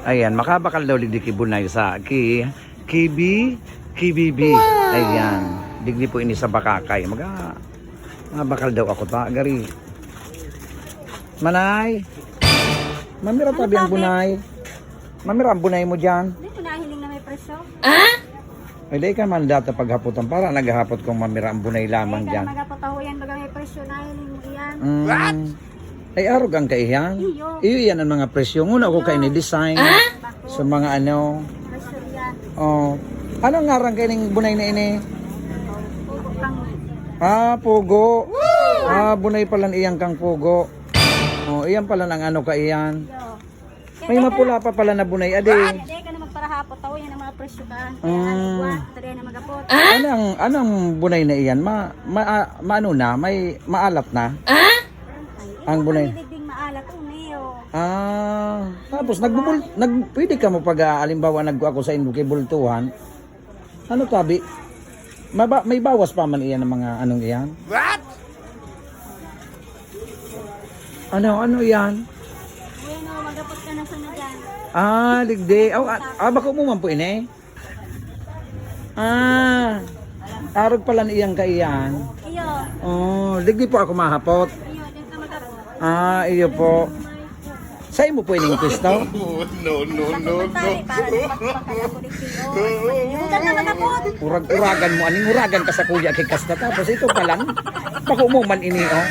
Ayan, makabakal daw ligdi kibunay sa ki kibi kibibi. Ayan. Digdi po ini sa bakakay. Maga mga bakal daw ako ta gari. Manay. Mamira tabi ang bunay. Mamira ang bunay mo diyan. Na hiling na may presyo. Ay, di ka man data paghapotan para naghahapot kong mamira ang bunay lamang Ay, diyan. kaya magapataho yan baga may presyo na hiling mo iyan. Mm. Ay, arog ang kaiyan. Iyo. Yan ang mga presyo. Nguna ko kayo ni-design Bako, sa mga ano. Oh. Ano nga rang kaining bunay na ini? Ah, pugo. Ah, bunay pala iyang kang pugo. Oh, iyan pala ang ano ka iyan. May mapula pa pala na bunay ade. Hindi ka na magparahapot. Tawo yan ang mga presyo ka. Tari na magapot. Anong anong bunay na iyan? Ma, ma, ah, maano na? May maalat na? Ang bunay. Ding maalat. Uniyo. Ah, tapos nagbubul nag pwede ka mo pag ah, alimbawa naggo ako sa inyo kay bultuhan. Ano tabi? Maba, may bawas pa man iyan ng mga anong iyan? What? Ano, ano iyan? Bueno, magapot ka na sa na dyan. Ah, ligde. Oh, ah, ah bako mo man po ini. Ah, arog pala ni iyang kaiyan. Iyo. Oh, ligdi po ako mahapot. Ah, iyo po. Sa imo po ining pisto? no, no, no, no. Urag-uragan mo, aning uragan ka sa kuya kay Kasta. Tapos ito pa lang, bako mo man ini, oh.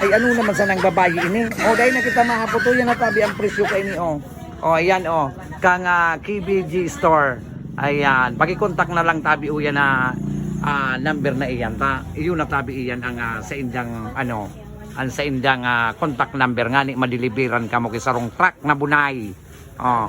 Ay, ano naman sa nang babae ini? Oh, dahil na kita mahapoto yan na tabi ang presyo kay ni, oh. Oh, ayan, oh. Kang ah, KBG Store. Ayan. Pakikontak na lang tabi uya na ah, number na iyan. Ta, iyon na tabi iyan ang ah, sa indang, ano, ang sa indang ah, contact number nga ni madiliberan ka mo kay sarong truck na bunay. Oh.